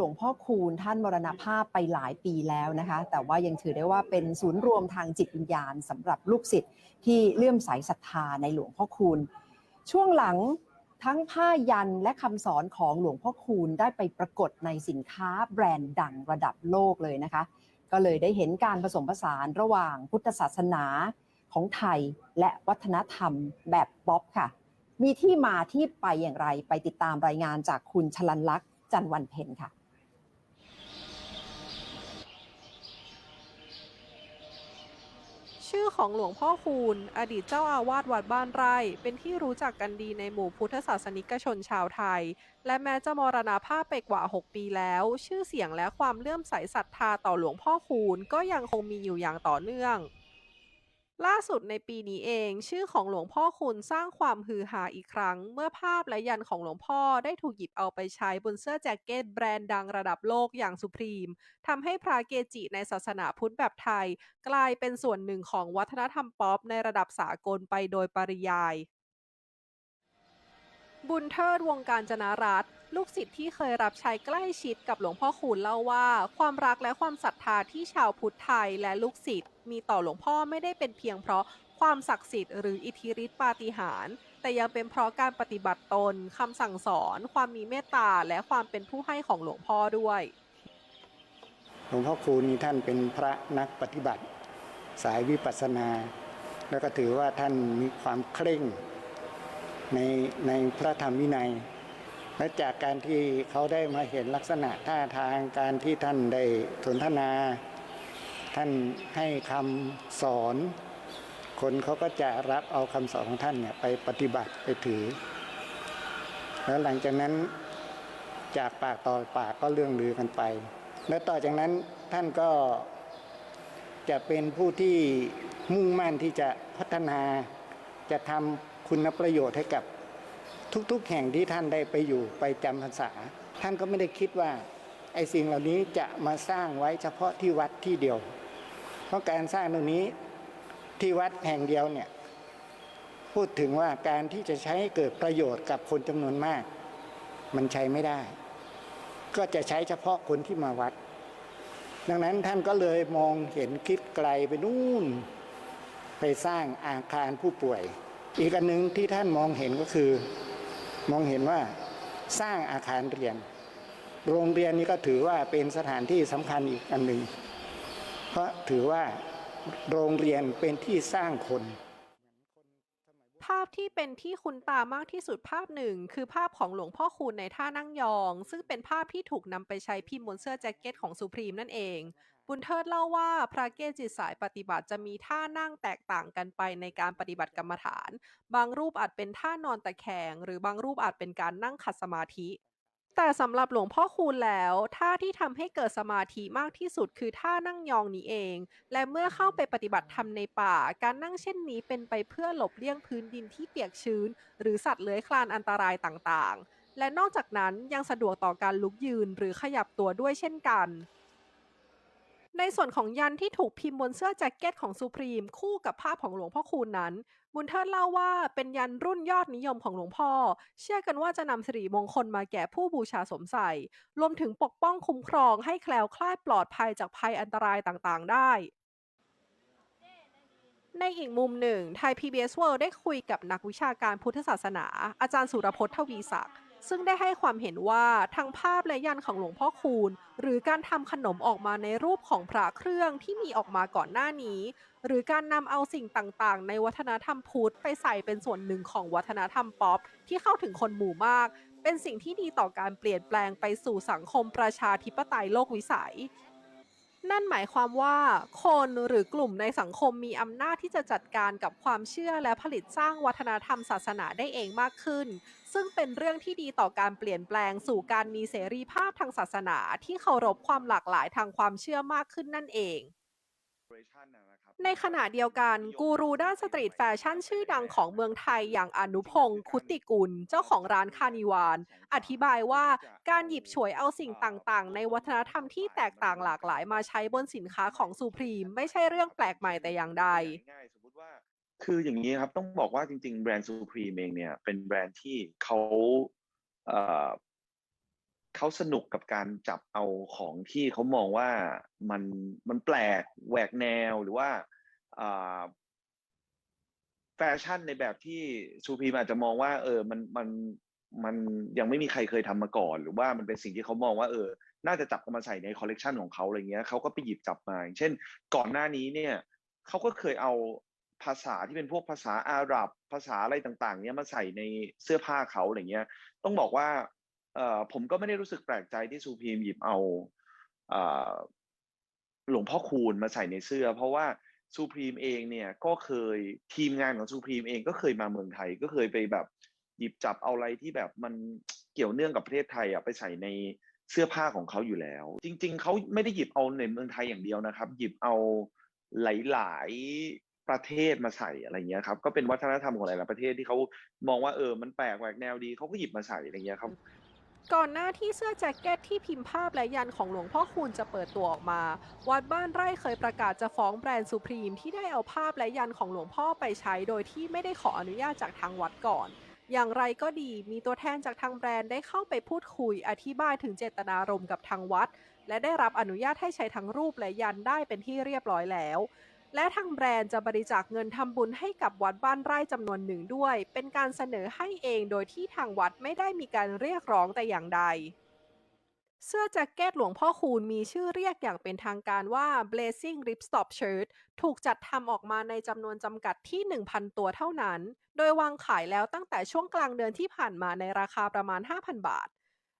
หลวงพ่อคูณท่านมรณภาพไปหลายปีแล้วนะคะ แต่ว่ายังถือได้ว่าเป็นศูนย์รวมทางจิตวิญญาณสำหรับลูกศิษย์ที่เลื่อมใสศรัทธาในหลวงพ่อคูณ ช่วงหลังทั้งผ้ายันและคำสอนของหลวงพ่อคูณได้ไปปรากฏในสินค้าแบรนด์ดังระดับโลกเลยนะคะ ก็เลยได้เห็นการผสมผสานระหว่างพุทธศาสนาของไทยและวัฒนธรรมแบบป๊อปค่ะ มีที่มาที่ไปอย่างไรไปติดตามรายงานจากคุณชลันลักษณ์จันวันเพ็ญค่ะ ชื่อของหลวงพ่อคูณ อดีตเจ้าอาวาสวัดบ้านไร่ เป็นที่รู้จักกันดีในหมู่พุทธศาสนิกชนชาวไทย และแม้จะมรณภาพไปกว่า 6 ปีแล้ว ชื่อเสียงและความเลื่อมใสศรัทธาต่อหลวงพ่อคูณก็ยังคงมีอยู่อย่างต่อเนื่อง ล่าสุดในปีนี้เอง ชื่อของหลวงพ่อคูณสร้างความฮือฮาอีกครั้ง เมื่อภาพและยันของหลวงพ่อได้ถูกหยิบเอาไปใช้บนเสื้อแจ็คเก็ตแบรนด์ดังระดับโลกอย่างสุพรีมทำให้พระเกจิในศาสนาพุทธแบบไทย กลายเป็นส่วนหนึ่งของวัฒนธรรมป๊อปในระดับสากลไปโดยปริยาย บุญเทิดวงการจนารัต ลูกศิษย์ที่เคยรับใช้ใกล้ชิดกับหลวงพ่อคูณเล่าว่า ความรักและความศรัทธาที่ชาวพุทธไทยและลูกศิษย์มีต่อหลวงพ่อไม่ได้เป็นเพียงเพราะความศักดิ์สิทธิ์หรืออิทธิฤทธิปาฏิหาริย์แต่ยังเป็นเพราะการปฏิบัติตนคำสั่งสอน ความมีเมตตาและความเป็นผู้ให้ของหลวงพ่อด้วยหลวงพ่อคูณท่านเป็นพระนักปฏิบัติ สายวิปัสสนา แล้วก็ถือว่าท่านมีความเคร่งในในพระธรรมวินัย และจากการที่เขาได้มาเห็นลักษณะท่าทางการที่ท่านได้สนทนา ท่านให้คำสอน คนเขาก็จะรับเอาคำสอนของท่านเนี่ยไปปฏิบัติไปถือ แล้วหลังจากนั้นจากปากต่อปากก็เรื่องลือกันไป และต่อจากนั้นท่านก็จะเป็นผู้ที่มุ่งมั่นที่จะพัฒนาจะทำคุณประโยชน์ให้กับ ทุกๆ แห่งที่ท่านได้ไปอยู่ไปจำพรรษา ท่านก็ไม่ได้คิดว่าไอ้สิ่งเหล่านี้จะมาสร้างไว้เฉพาะที่วัดที่เดียว เพราะการสร้างตรงนี้ที่วัดแห่งเดียวเนี่ยพูดถึงว่าการที่จะใช้ใเกิดประโยชน์กับคนจำนวนมาก มันใช้ไม่ได้ ก็จะใช้เฉพาะคนที่มาวัด ดังนั้นท่านก็เลยมองเห็นคิดไกลไปนู่น ไปสร้างอาคารผู้ป่วย อีกอันหนึ่งที่ท่านมองเห็นก็คือ มองเห็นว่าสร้างอาคารเรียน โรงเรียนนี้ก็ถือว่าเป็นสถานที่สำคัญอีกอันหนึ่ง เพราะถือว่าโรงเรียนเป็นที่สร้างคน ภาพที่เป็นที่คุ้นตามากที่สุดภาพหนึ่ง คือภาพของหลวงพ่อคูณในท่านั่งยอง ซึ่งเป็นภาพที่ถูกนำไปใช้พิมพ์บนเสื้อแจ็คเก็ตของสุพรีมนั่นเอง บุญเทิดเล่าว่าพระเกจิสายปฏิบัติจะมีท่านั่งแตกต่างกันไปในการปฏิบัติกรรมฐาน บางรูปอาจเป็นท่านอนตะแคง หรือบางรูปอาจเป็นการนั่งขัดสมาธิ แต่สำหรับหลวงพ่อคูณแล้วท่าที่ทำให้เกิดสมาธิมากที่สุดคือท่านั่งยองนี้เอง และเมื่อเข้าไปปฏิบัติธรรมในป่า การนั่งเช่นนี้เป็นไปเพื่อหลบเลี่ยงพื้นดินที่เปียกชื้น หรือสัตว์เลื้อยคลานอันตรายต่างๆ และนอกจากนั้นยังสะดวกต่อการลุกยืนหรือขยับตัวด้วยเช่นกัน ในส่วนของยันที่ถูกพิมพ์บนเสื้อแจ็คเก็ตของสุพรีมคู่กับภาพของหลวงพ่อคูณนั้น บุญเทิดเล่าว่าเป็นยันรุ่นยอดนิยมของหลวงพ่อ เชื่อกันว่าจะนำสิริมงคลมาแก่ผู้บูชาสมใส่ รวมถึงปกป้องคุ้มครองให้แคล้วคลาดปลอดภัยจากภัยอันตรายต่างๆ ได้ในอีกมุมหนึ่งไทย PBS World ได้คุยกับนักวิชาการพุทธศาสนา อาจารย์สุรพจน์ทวีศักดิ์ ซึ่งได้ให้ความเห็นว่าทั้งภาพและยันของหลวงพ่อคูณ หรือการทำขนมออกมาในรูปของพระเครื่องที่มีออกมาก่อนหน้านี้ หรือการนำเอาสิ่งต่างๆ ในวัฒนธรรมพุทธไปใส่เป็นส่วนหนึ่งของวัฒนธรรมป๊อปที่เข้าถึงคนหมู่มาก เป็นสิ่งที่ดีต่อการเปลี่ยนแปลงไปสู่สังคมประชาธิปไตยโลกวิสัย นั่นหมายความว่า คนหรือกลุ่มในสังคมมีอำนาจที่จะจัดการกับความเชื่อและผลิตสร้างวัฒนธรรมศาสนาได้เองมากขึ้น ซึ่งเป็นเรื่องที่ดีต่อการเปลี่ยนแปลงสู่การมีเสรีภาพทางศาสนาที่เคารพความหลากหลายทางความเชื่อมากขึ้นนั่นเอง ในขณะเดียวกันกูรูด้านสตรีทแฟชั่นชื่อดังของเมืองไทยอย่างอนุพงศ์คุติกุล เจ้าของร้านคานิวาน อธิบายว่าการหยิบฉวยเอาสิ่งต่างๆ ในวัฒนธรรมที่แตกต่างหลากหลายมาใช้บนสินค้าของซูพรีม ไม่ใช่เรื่องแปลกใหม่แต่อย่างใดง่สมมติว่าคืออย่างนี้ครับต้องบอกว่าจริง ๆ แบรนด์ Supreme เองเนี่ยเป็นแบรนด์ที่เขา เขาสนุกกับการจับเอาของที่เขามองว่ามันมันแปลกแหวกแนวหรือว่าแฟชั่นในแบบที่ซูพีมอาจจะมองว่า เออมันมันมันยังไม่มีใครเคยทำมาก่อน หรือว่ามันเป็นสิ่งที่เขามองว่าเออ น่าจะจับเอามาใส่ในคอลเลกชันของเขาอะไรเงี้ยเขาก็ไปหยิบจับมาเช่น ก่อนหน้านี้เนี่ยเขาก็เคยเอาภาษาที่เป็นพวกภาษาอาหรับ ภาษาอะไรต่าง ๆ เนี่ยมาใส่ในเสื้อผ้าเขาอะไรเงี้ย ต้องบอกว่า เอ่อผมก็ไม่ได้รู้สึกแปลกใจที่ซูพีมหยิบเอาเอ่อหลวงพ่อคูณมาใส่ในเสื้อ เพราะว่าซูพรีมเองเนี่ยก็เคยทีมงานของซูพรีมเองก็เคยมาเมืองไทยก็เคยไปแบบ หยิบจับเอาอะไรที่แบบมันเกี่ยวเนื่องกับประเทศไทยอะไปใส่ในเสื้อผ้าของเขาอยู่แล้ว จริง ๆเขาไม่ได้หยิบเอาในเมืองไทยอย่างเดียวนะครับ หยิบเอาหลายๆประเทศมาใส่อะไรเงี้ยครับก็เป็นวัฒนธรรมของหลายๆประเทศที่เขามองว่าเออมันแปลกแหวกแนวดีเขาก็หยิบมาใส่อะไรเงี้ยครับ ก่อนหน้าที่เสื้อแจ็คเก็ตที่พิมพ์ภาพและยันของหลวงพ่อคูณจะเปิดตัวออกมา วัดบ้านไร่เคยประกาศจะฟ้องแบรนด์สุพรีมที่ได้เอาภาพและยันของหลวงพ่อไปใช้ โดยที่ไม่ได้ขออนุญาตจากทางวัดก่อน อย่างไรก็ดีมีตัวแทนจากทางแบรนด์ได้เข้าไปพูดคุยอธิบายถึงเจตนารมณ์กับทางวัด และได้รับอนุญาตให้ใช้ทั้งรูปและยันได้เป็นที่เรียบร้อยแล้ว และทางแบรนด์จะบริจาคเงินทำบุญให้กับวัดบ้านไร่จำนวนหนึ่งด้วย เป็นการเสนอให้เองโดยที่ทางวัดไม่ได้มีการเรียกร้องแต่อย่างใด เสื้อแจ็คเก็ตหลวงพ่อคูณมีชื่อเรียกอย่างเป็นทางการว่า Blazing Ripstop Shirt ถูกจัดทำออกมาในจำนวนจำกัดที่ 1,000 ตัวเท่านั้น โดยวางขายแล้วตั้งแต่ช่วงกลางเดือนที่ผ่านมาในราคาประมาณ 5,000 บาท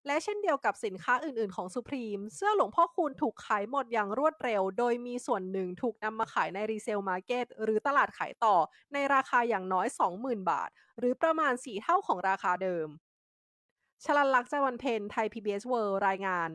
และเช่นเดียวกับสินค้าอื่นๆของ Supreme เสื้อหลวงพ่อคูณถูกขายหมดอย่างรวดเร็ว โดยมีส่วนหนึ่งถูกนำมาขายในรีเซลมาร์เก็ตหรือตลาดขายต่อในราคาอย่างน้อย 20,000 บาท หรือประมาณ 4 เท่าของราคาเดิมชลันลักษณ์จวันเพนไทย PBS World รายงาน